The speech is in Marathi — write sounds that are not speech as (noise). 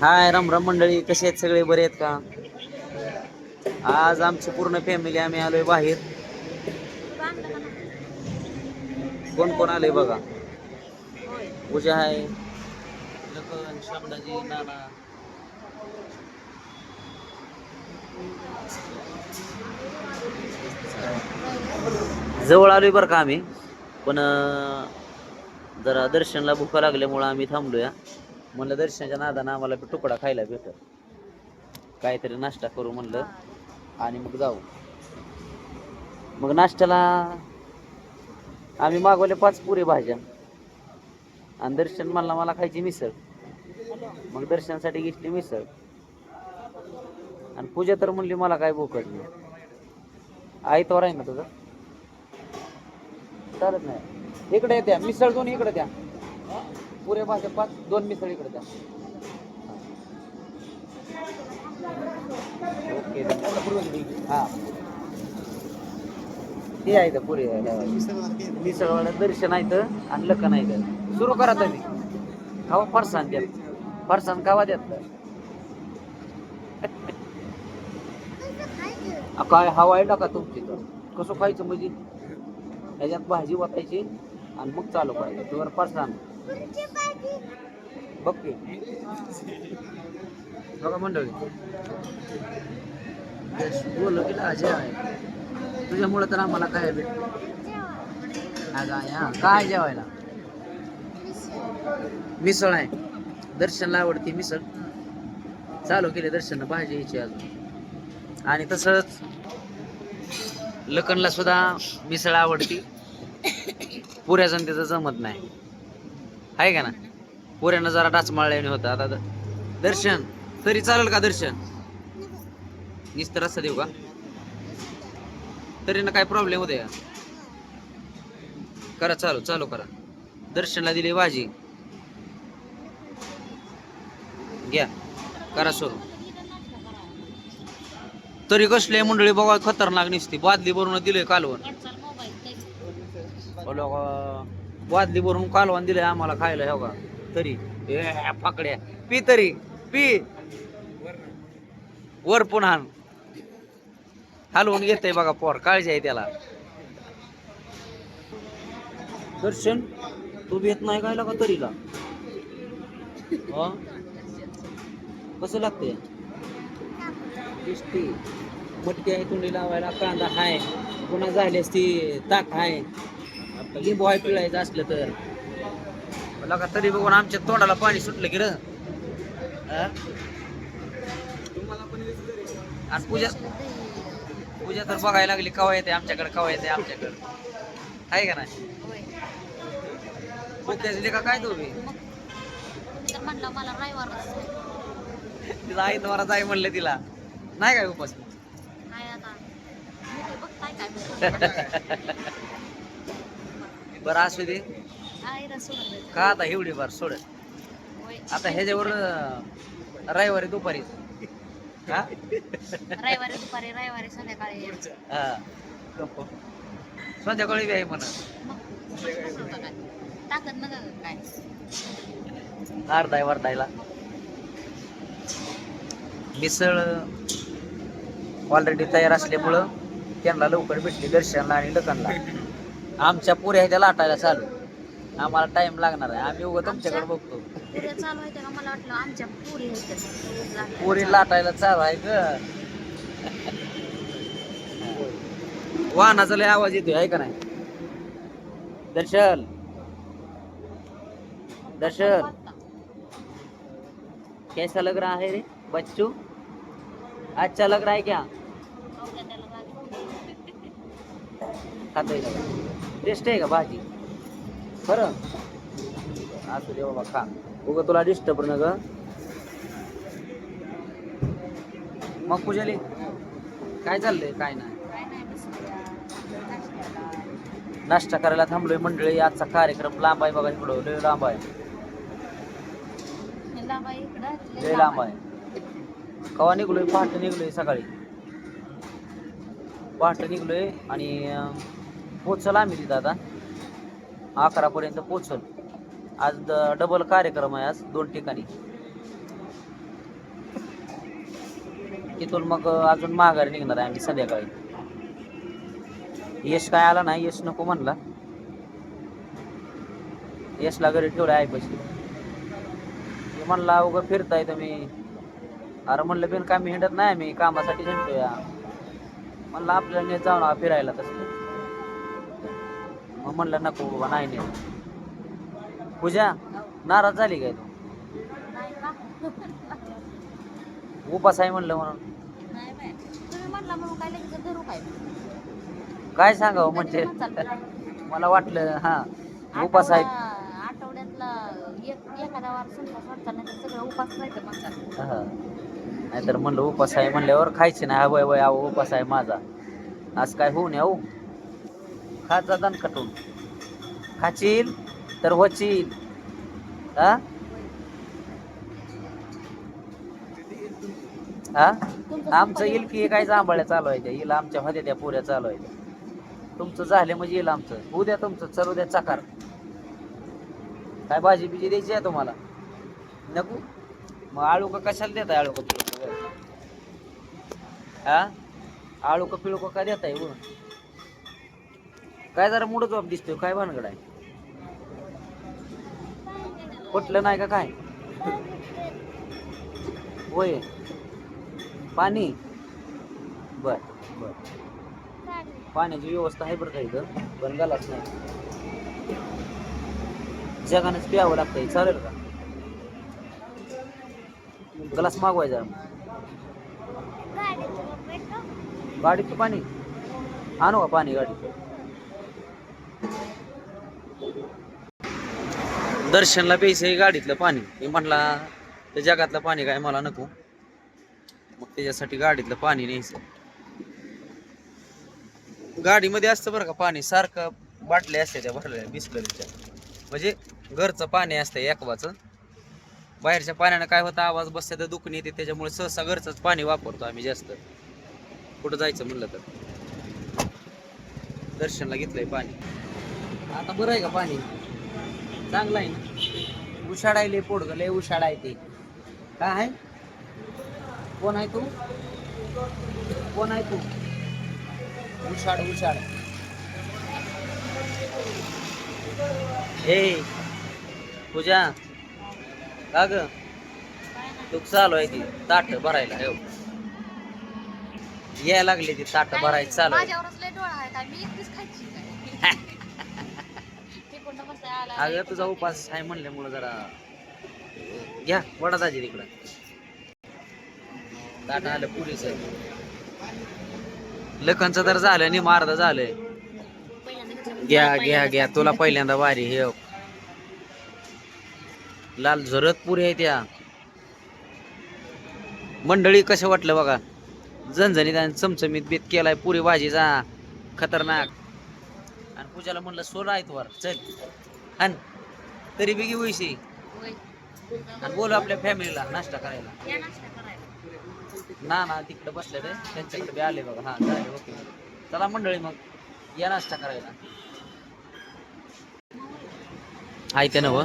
हाय राम राम मंडळी. कसे आहेत सगळे? बरे आहेत का? आज आमची पूर्ण फॅमिली आम्ही आलोय बाहेर. कोण कोण आलंय बघा? पूजा आहे. नाना. जवळ आलोय बरं का आम्ही. पण जरा दर्शनला भुका लागल्यामुळं आम्ही थांबलोया. म्हणलं दर्शनाच्या नादानं आम्हाला बी तुकडा खायला भेटत काहीतरी नाश्ता करू म्हणलं आणि मग जाऊ. मग नाश्त्याला आम्ही मागवले पाच पुरे भाज्या. आणि दर्शन म्हणला मला खायची मिसळ. मग दर्शनासाठी घेतली मिसळ. आणि पूजा तर म्हणली मला काय भूकच नाही आई आहे ना तुझं? चालत नाही. इकडे द्या मिसळ दोन इकडे द्या. पुरे भाज्या पाच दोन मिसळ इकडे द्या. ओके. हा. ते आहे तर पुरे. मिसळवाला दर्शन आहे तर आणि लखन आहे तर सुरू करा तुम्ही. खावा फरसाण द्या. फरसाण खावा द्यात काय हवा आहे का तुमची तर? कसं खायचं म्हणजे? त्याच्यात भाजी वाटायची आणि मग चालू करायचं. तुवर फरसाण. बघ की बघा मंडळी. बोल की अजय आहे. तुझ्यामुळे तर आम्हाला काय भेट काय जेवायला? मिसळ आहे. दर्शनला आवडती मिसळ. चालू केले दर्शन भाजी यायची अजून. आणि तसंच लखनला सुद्धा मिसळ आवडती. पुऱ्या त्याचं जमत नाही. आहे का ना? पुऱ्यानं जरा डाच मारल्याने होतं. आता द- दर्शन. तरी चालेल का दर्शन? नुसतं रस्ता देऊ का? तरी ना काय प्रॉब्लेम होते का? करा चालू चालू करा. दर्शनला दिली भाजी. घ्या. करा सुरू. तरी कसले मंडळी बघा खतरनाक निसती. बादली भरून दिले कालवण. बोलो का, वादली भरून कालवण दिले आम्हाला खायला हो का? तरी. ए फाकड्या. पी तरी. पी. वर पुन्हा हलवून घेते बघा पोर काळजी आहे त्याला. दर्शन तू भेट नाही काय का तरीला? हं? कसं लागते टेस्टी. मटकी आहे तोंडी लावायला कांदा आहे पुन्हा झाली ती ताक आहे लिंबू आहे पिळायचं असलं तर. मला का तरी बघून आमच्या तोंडाला पाणी सुटलं की र? आणि पूजा पूजा तर बघायला लागली कवा येते आमच्याकडे कवा येते आमच्याकडे. आहे का नाही? बुक्याची का काय तुम्ही म्हणलं मला तिला आई द्वारा जाय म्हणलं तिला. नाही काय उपास? आता. काय? बरं असू दे. का आता एवढी बार सोड. आता ह्याच्यावर रविवारी दुपारी. हा? रविवारी दुपारी रविवारी संध्याकाळी. हा. संध्याकाळी बी आहे म्हणा. काय. अर्धाय वरदायला मिसळ ऑलरेडी तयार असल्यामुळं त्यांना लवकर भेटली दर्शनला आणि लखनला आमच्या पुऱ्या ह्याच्या लाटायला चालू. आम्हाला टाइम लागणार आहे. आम्ही उगं तुमच्याकडे बघतो. पुऱ्या चालू आहे का मला वाटलं आमच्या पुरी लाटायला चालू आहे ग. वाहनाचा लय आवाज येतोय आहे का नाही? दर्शन. दर्शन. कैसा लग रहा है रे बच्चू. अच्छा लग रहा है क्या खातोय का? टेस्ट आहे का भाजी? खरं? असू दे बाबा खा. उगं तुला डिस्टर्ब न ग मग पूजाली काय चाललंय? काय नाही. नाश्ता करायला थांबलोय मंडळी. आजचा कार्यक्रम लांब आहे बघा इकडं. लय लांब आहे. लय लांब आहे. कवा निघलोय? पहाटे निघलोय सकाळी. पहाटं निघलो आहे आणि पोचल आम्ही तिथं आता. अकरापर्यंत पोचल आज डबल कार्यक्रम आहे आज दोन ठिकाणी. तिथून मग अजून माघारी निघणार आहे आम्ही संध्याकाळी. यश काय आला नाही यश नको म्हणला. यशला घरी ठेवलं आहे पैसे म्हणला उगं फिरताय तुम्ही. अरे म्हणलं बिन कामी हिंडत नाही मी कामासाठी हिंडतोय म्हणलं आपल्याला नेत जाऊ ना फिरायला तसं. मग म्हणलं नको बाबा नाही नेत पूजा नाराज झाली काय तू? नाही उपास आहे म्हणलं म्हणून. नाही काय सांगावं म्हणजे? मला वाटलं हा उपास आहे. आठवडा- आठवड्यातला एखादा वार नाही सगळं उपास राहतं म्हणतात हा. नाहीतर म्हणलं उपास आहे म्हणल्यावर खायचे नाही. वय वय आव उपास आहे माझा. आज काय होऊ नये अहो खाचा दण कटून. खाचील तर होचील. हा हा आमचं येईल की काय जांभळ्या चालू आहे त्या? येईल आमच्या होत्या त्या पुऱ्या चालू आहे तुमचं झाले म्हणजे येईल आमचं. उद्या तुमचं चल उद्या चकार. काय भाजी बिजी द्यायची आहे तुम्हाला? नको. मग आळू का कशाला देताय आळू का पिळू हा? आळू का पिळू का देताय आहे काय जरा मुडच बाप दिसतोय काय भानगड आहे? कुठलं नाही का काय? होय. पाणी? बर बर. पाण्याची व्यवस्था आहे बरं का इथं. पण गलाच नाही. जगानंच प्यावं लागतंय चालेल का? ग्लास मागवायचा. गाडीचं पाणी? आणू का पाणी गाडीचं दर्शनला प्यायचं आहे गाडीतलं पाणी. मी म्हणला त्या जगातलं पाणी काय मला नको. मग त्याच्यासाठी गाडीतलं पाणी न्यायचं. गाडीमध्ये असतं बरं का पाणी. सारखं बाटल्या असते त्या भरलेल्या बिस्लरीच्या. म्हणजे घरचं पाणी असतं एकवाचं. बाहेरच्या पाण्यानं काय होतं आवाज बसते तर दुखणी येते त्याच्यामुळे सहसा घरचंच पाणी वापरतो आम्ही जास्त. कुठं जायचं म्हणलं तर. दर्शनला घेतलंय पाणी. आता बरं आहे का पाणी? चांगलं आहे ना? उशाडायले पोडग लय उशाड आहे ते. काय आहे? कोण आहे तू? कोण आहे तू? उशाड उशाड हे पूजा. का ग? तू चालू आहे ती ताट भरायला हो. यायला लागली ती ताट भरायची चालू आहे. माझ्यावरच लय डोळा आहे. काय मी एकटीच खायची काय (laughs) ते कोणतं कसं आला अगं तुझा उपास आहे म्हणल्यामुळं जरा घ्या वडा दाजी तिकडं. ताट आलं पुरीच लखनचं तर झालं नि मार्द झालंय. घ्या घ्या घ्या. तुला पहिल्यांदा वारी हे. लाल झरत पुरी आहे त्या. मंडळी कसं वाटलं बघा? झणझणीत आणि चमचमीत बेत केलाय पुरी भाजीचा. खतरनाक. आणि पूजाला म्हणलं सोला आहेत वर चल. हान तरी बी घेऊ इशी. होय. आणि बोलू आपल्या फॅमिलीला नाश्ता करायला. ना ना तिकडे बसले ते. त्यांच्याकडे बी आले बघा. हा झाले ओके. चला मंडळी मग या नाश्ता करायला. आहे ते नव.